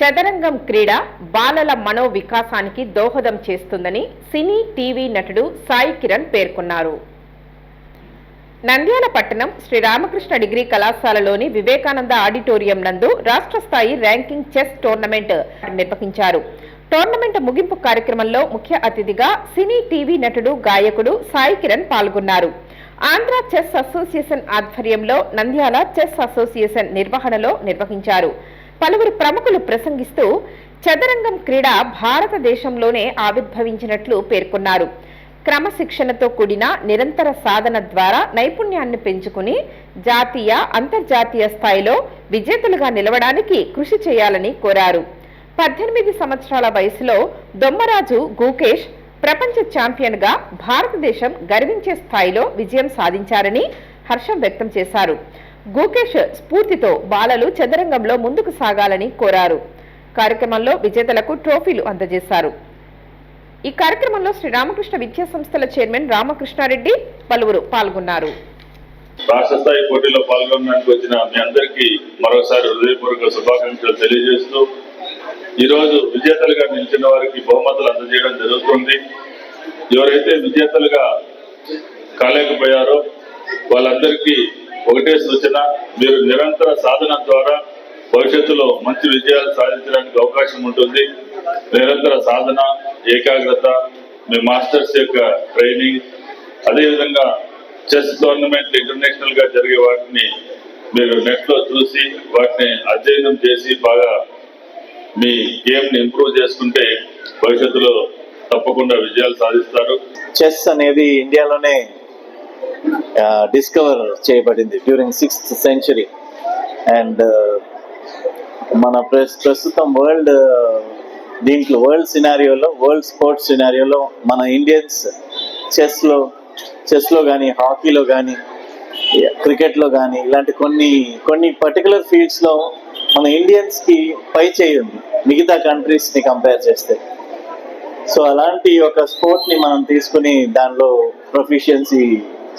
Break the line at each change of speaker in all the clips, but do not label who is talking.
చదరంగం క్రీడ బాలల మనో వికాసానికి దోహదం చేస్తుందని సినీ టీవీ నటుడు సాయి కిరణ్ పేర్కొన్నారు. నంద్యాల పట్టణం శ్రీ రామకృష్ణ డిగ్రీ కళాశాలలోని వివేకానంద ఆడిటోరియం నందు రాష్ట్ర స్థాయి ర్యాంకింగ్ చెస్ టోర్నమెంట్ నిర్వహించారు. టోర్నమెంట్ ముగింపు కార్యక్రమంలో ముఖ్య అతిథిగా సినీ టీవీ నటుడు గాయకుడు సాయి కిరణ్ పాల్గొన్నారు. ఆంధ్ర చెస్ అసోసియేషన్ ఆధ్వర్యంలో నంద్యాల చెస్ అసోసియేషన్ నిర్వహణలో నిర్వహించారు. పలువురు ప్రముఖులు ప్రసంగిస్తూ చదరంగం క్రీడ భారతదేశంలోనే ఆవిర్భవించినట్లు పేర్కొన్నారు. క్రమశిక్షణతో కూడిన నిరంతర సాధన ద్వారా నైపుణ్యాన్ని పెంచుకుని జాతీయ అంతర్జాతీయ స్థాయిలో విజేతలుగా నిలవడానికి కృషి చేయాలని కోరారు. పద్దెనిమిది సంవత్సరాల వయసులో దొమ్మరాజు గూకేష్ ప్రపంచ ఛాంపియన్గా భారతదేశం గర్వించే స్థాయిలో విజయం సాధించారని హర్షం వ్యక్తం చేశారు. గోకేష్ స్ఫూర్తితో బాలలు చదరంగంలో ముందుకు సాగాలని కోరారు. కార్యక్రమంలో విజేతలకు ట్రోఫీలు అందజేశారు. ఈ కార్యక్రమంలో శ్రీ రామకృష్ణ విద్యా సంస్థల చైర్మన్ రామకృష్ణారెడ్డి పలువురు పాల్గొన్నారు.
రాష్ట్ర స్థాయి పోటీలో పాల్గొనడానికి వచ్చిన మీ అందరికీ మరోసారి హృదయపూర్వక శుభాకాంక్షలు తెలియజేస్తూ ఈరోజు విజేతలుగా నిలిచిన వారికి బహుమతులు అందజేయడం జరుగుతుంది. ఎవరైతే విజేతలుగా కాలేకపోయారో వాళ్ళందరికీ ఒకటే సూచన మీరు నిరంతర సాధన ద్వారా భవిష్యత్తులో మంచి విజయాలు సాధించడానికి అవకాశం ఉంటుంది. నిరంతర సాధన ఏకాగ్రత మీ మాస్టర్స్ యొక్క ట్రైనింగ్ అదేవిధంగా చెస్ టోర్నమెంట్ ఇంటర్నేషనల్గా జరిగే వాటిని మీరు నెట్లో చూసి వాటిని అధ్యయనం చేసి బాగా మీ గేమ్ని ఇంప్రూవ్ చేసుకుంటే భవిష్యత్తులో తప్పకుండా విజయాలు సాధిస్తారు.
చెస్ అనేది ఇండియాలోనే డిస్కవర్ చేయబడింది డ్యూరింగ్ సిక్స్త్ సెంచరీ అండ్ మన ప్రస్తుతం వరల్డ్ uh, దీంట్లో వరల్డ్ సినారియోలో వరల్డ్ స్పోర్ట్స్ సినారియోలో మన ఇండియన్స్ చెస్లో చెస్లో కానీ హాకీలో కానీ క్రికెట్లో కానీ ఇలాంటి కొన్ని కొన్ని పర్టికులర్ ఫీల్డ్స్లో మన ఇండియన్స్కి పై చేయి ఉంది మిగతా కంట్రీస్ని కంపేర్ చేస్తే. సో అలాంటి ఒక స్పోర్ట్ని మనం తీసుకుని దానిలో ప్రొఫిషియన్సీ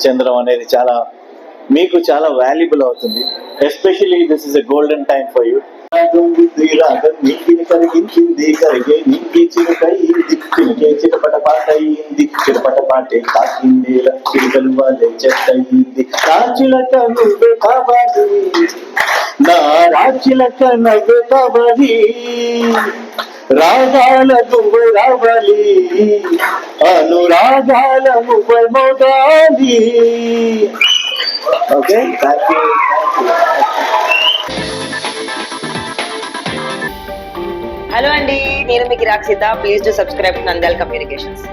చెందడం అనేది చాలా మీకు చాలా వాల్యుబుల్ అవుతుంది. Especially this is a golden time for you కరిగించింది కరిగే చిరుకయింది చిరుకే చిరపట పాట అయింది చిరపట పాటే చిరుకలు వాళ్ళే చెట్టయింది రాజులక నువ్వే కావాలి నా రాజులక నవ్వే కావాలి. రాగాల నువ్వు రావాలి. అనురాగాల మోగాలి. ఓకే థ్యాంక్ యూ
హలో అండి నేను మీకు Rakshita. Please to subscribe Nandal communications